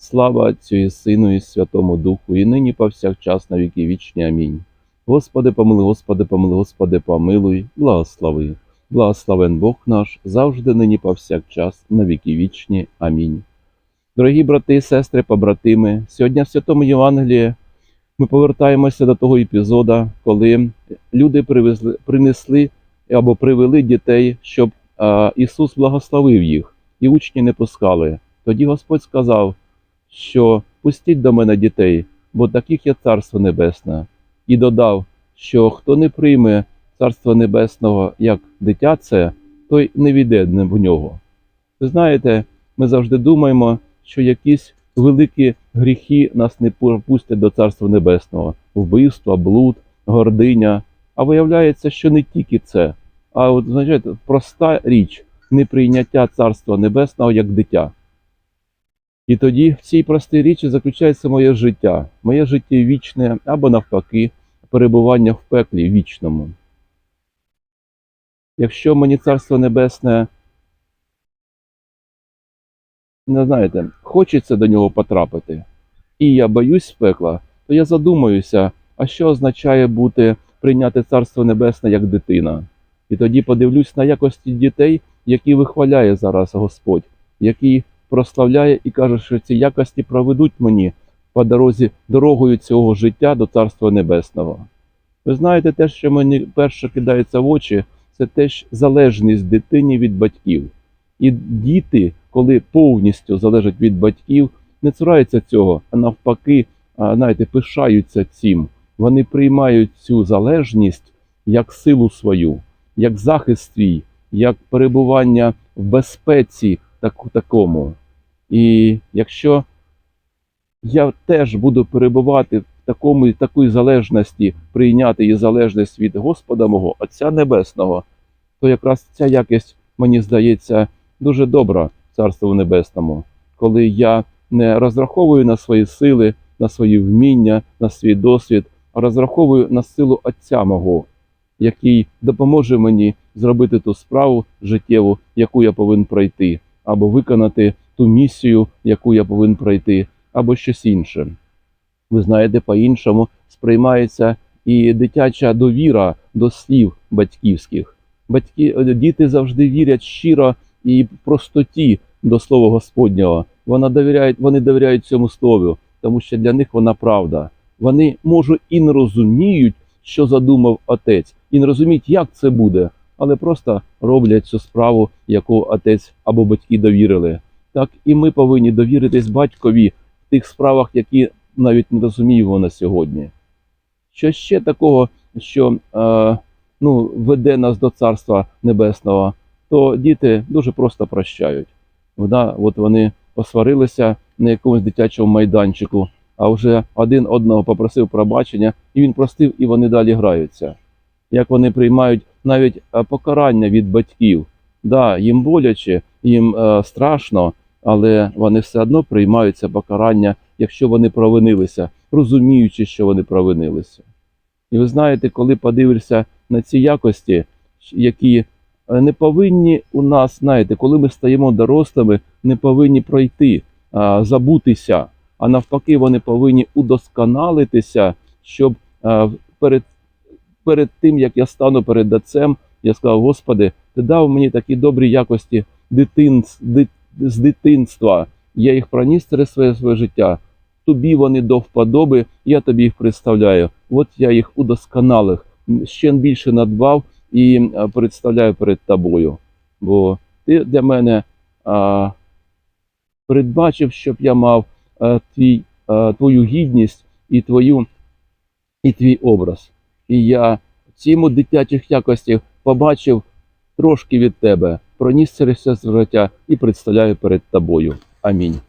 Слава Отцю і Сину і Святому Духу, і нині повсякчас на віки вічні. Амінь. Господи, помилуй, Господи, помилуй, Господи, помилуй, благослови. Благословен Бог наш, завжди нині повсякчас, на віки вічні. Амінь. Дорогі брати сестри, побратими, сьогодні в Святому Євангелії ми повертаємося до того епізода, коли люди привезли, принесли або привели дітей, щоб а, Ісус благословив їх, і учні не пускали. Тоді Господь сказав, що пустіть до мене дітей, бо таких є Царство Небесне, і додав, що хто не прийме Царство Небесного як дитя це, той не війде в нього. Ви знаєте, ми завжди думаємо, що якісь великі гріхи нас не пустять до Царства Небесного, вбивство, блуд, гординя. А виявляється, що не тільки це, а от знаєте, проста річ неприйняття Царства Небесного як дитя. І тоді в цій простій річі заключається моє життя, моє життя вічне або навпаки, перебування в пеклі вічному. Якщо мені Царство Небесне, не знаєте, хочеться до нього потрапити, і я боюсь пекла, то я задумаюся, а що означає бути прийняти Царство Небесне як дитина. І тоді подивлюсь на якості дітей, які вихваляє зараз Господь, які прославляє і каже, що ці якості проведуть мені по дорозі дорогою цього життя до Царства Небесного. Ви знаєте, те, що мені перше кидається в очі, це теж залежність дитині від батьків. І діти, коли повністю залежать від батьків, не цураються цього, а навпаки, знаєте, пишаються цим. Вони приймають цю залежність як силу свою, як захист свій, як перебування в безпеці так, такому. І якщо я теж буду перебувати в такому такої залежності, прийняти її залежність від Господа мого, Отця Небесного, то якраз ця якість, мені здається, дуже добра Царству Небесному, коли я не розраховую на свої сили, на свої вміння, на свій досвід, а розраховую на силу Отця мого, який допоможе мені зробити ту справу життєву, яку я повинен пройти, або виконати ту місію, яку я повинен пройти, або щось інше. Ви знаєте, по-іншому сприймається і дитяча довіра до слів батьківських. Батьки, е, діти завжди вірять щиро і простоті до слова Господнього. Вона довіряють, вони довіряють цьому слову, тому що для них вона правда. Вони може і не розуміють, що задумав отець, і не розуміють, як це буде, але просто роблять цю справу, яку отець або батьки довірили. Так і ми повинні довіритись батькові в тих справах, які навіть не розуміємо на сьогодні. Що ще такого, що е, ну, веде нас до Царства Небесного, то діти дуже просто прощають. Вона, от вони посварилися на якомусь дитячому майданчику, а вже один одного попросив пробачення, і він простив, і вони далі граються. Як вони приймають навіть е, покарання від батьків. Да, їм боляче, їм е, страшно, але вони все одно приймають це покарання, якщо вони провинилися, розуміючи, що вони провинилися. І ви знаєте, коли подивишся на ці якості, які е, не повинні у нас, знаєте, коли ми стаємо дорослими, не повинні пройти, забутися, а навпаки, вони повинні удосконалитися, щоб перед, перед тим, як я стану перед отцем, я сказав, Господи, ти дав мені такі добрі якості дитин, дит, з дитинства. Я їх проніс через своє, своє життя. Тобі вони до вподоби, я тобі їх представляю. От я їх удосконалив, ще більше надбав і представляю перед тобою. Бо ти для мене а, передбачив, щоб я мав а, твій, а, твою гідність і твою і твій образ. І я цьому дитячих якостях побачив трошки від тебе, проніс через це життя і представляю перед тобою. Амінь.